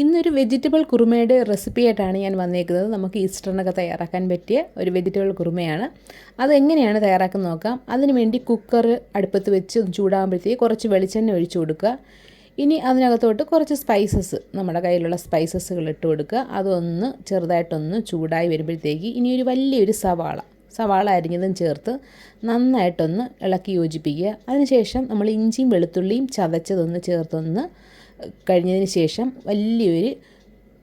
ഇന്നൊരു vegetable കുറുമയുടെ recipe ആയിട്ടാണ് ഞാൻ വന്നേക്കുന്നത്. നമുക്ക് ഈസ്റ്ററിനൊക്കെ തയ്യാറാക്കാൻ പറ്റിയ ഒരു വെജിറ്റബിൾ കുറുമയാണ്. അതെങ്ങനെയാണ് തയ്യാറാക്കുന്നത് നോക്കാം. അതിന് വേണ്ടി കുക്കർ അടുപ്പത്ത് വെച്ച് ചൂടാകുമ്പോഴത്തേക്ക് കുറച്ച് വെളിച്ചെണ്ണ ഒഴിച്ചു കൊടുക്കുക. ഇനി അതിനകത്തോട്ട് കുറച്ച് സ്പൈസസ് നമ്മുടെ കയ്യിലുള്ള സ്പൈസസുകൾ ഇട്ട് കൊടുക്കുക. അതൊന്ന് ചെറുതായിട്ടൊന്ന് ചൂടായി വരുമ്പോഴത്തേക്ക് ഇനി ഒരു വലിയൊരു സവാള സവാള അരിഞ്ഞതും ചേർത്ത് നന്നായിട്ടൊന്ന് ഇളക്കി യോജിപ്പിക്കുക. അതിനുശേഷം നമ്മൾ ഇഞ്ചിയും വെളുത്തുള്ളിയും ചതച്ചതൊന്ന് ചേർത്തൊന്ന് കഴിഞ്ഞതിന് ശേഷം വലിയൊരു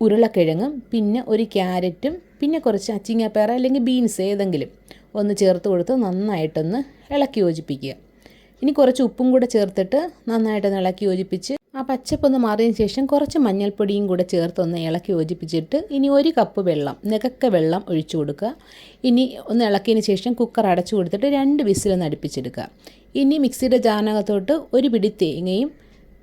ഉരുളക്കിഴങ്ങും പിന്നെ ഒരു ക്യാരറ്റും പിന്നെ കുറച്ച് അച്ചിങ്ങാപ്പയർ അല്ലെങ്കിൽ ബീൻസ് ഏതെങ്കിലും ഒന്ന് ചേർത്ത് കൊടുത്ത് നന്നായിട്ടൊന്ന് ഇളക്കി യോജിപ്പിക്കുക. ഇനി കുറച്ച് ഉപ്പും കൂടെ ചേർത്തിട്ട് നന്നായിട്ടൊന്ന് ഇളക്കി യോജിപ്പിച്ച് ആ പച്ചപ്പൊന്ന് മാറിയതിന് ശേഷം കുറച്ച് മഞ്ഞൾപ്പൊടിയും കൂടെ ചേർത്ത് ഒന്ന് ഇളക്കി യോജിപ്പിച്ചിട്ട് ഇനി ഒരു കപ്പ് വെള്ളം നികക്ക വെള്ളം ഒഴിച്ചു കൊടുക്കുക. ഇനി ഒന്ന് ഇളക്കിയതിന് ശേഷം കുക്കർ അടച്ചു കൊടുത്തിട്ട് രണ്ട് വിസിലൊന്ന് അടുപ്പിച്ചെടുക്കുക. ഇനി മിക്സിയുടെ ജാനകത്തോട്ട് ഒരു പിടി തേങ്ങയും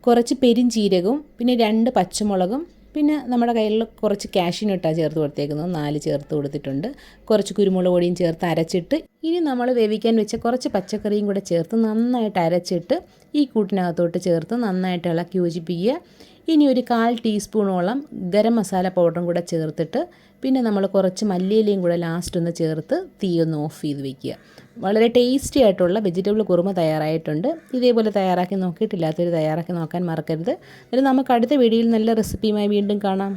കുറച്ച് പെരിഞ്ചീരകവും പിന്നെ രണ്ട് പച്ചമുളകും പിന്നെ നമ്മുടെ കയ്യിൽ കുറച്ച് കാഷ്യൂനട്ടാണ് ചേർത്ത് കൊടുത്തേക്കുന്നത്. നാല് ചേർത്ത് കൊടുത്തിട്ടുണ്ട്. കുറച്ച് കുരുമുളക് പൊടിയും ചേർത്ത് അരച്ചിട്ട് ഇനി നമ്മൾ വേവിക്കാൻ വെച്ച കുറച്ച് പച്ചക്കറിയും കൂടെ ചേർത്ത് നന്നായിട്ട് അരച്ചിട്ട് ഈ കൂട്ടിനകത്തോട്ട് ചേർത്ത് നന്നായിട്ട് ഇളക്കി യോജിപ്പിക്കുക. ഇനി ഒരു കാൽ ടീസ്പൂണോളം ഗരം മസാല പൗഡറും കൂടെ ചേർത്തിട്ട് പിന്നെ നമ്മൾ കുറച്ച് മല്ലിയിലയും കൂടെ ലാസ്റ്റ് ഒന്ന് ചേർത്ത് തീ ഒന്ന് ഓഫ് ചെയ്ത് വെക്കുക. വളരെ ടേസ്റ്റി ആയിട്ടുള്ള വെജിറ്റബിൾ കുറുമ തയ്യാറായിട്ടുണ്ട്. ഇതേപോലെ തയ്യാറാക്കി നോക്കിയിട്ടില്ലാത്തവർ തയ്യാറാക്കി നോക്കാൻ മറക്കരുത്. എന്നിട്ട് നമുക്ക് അടുത്ത വീഡിയോയിൽ നല്ല റെസിപ്പിയുമായി വീണ്ടും കാണാം.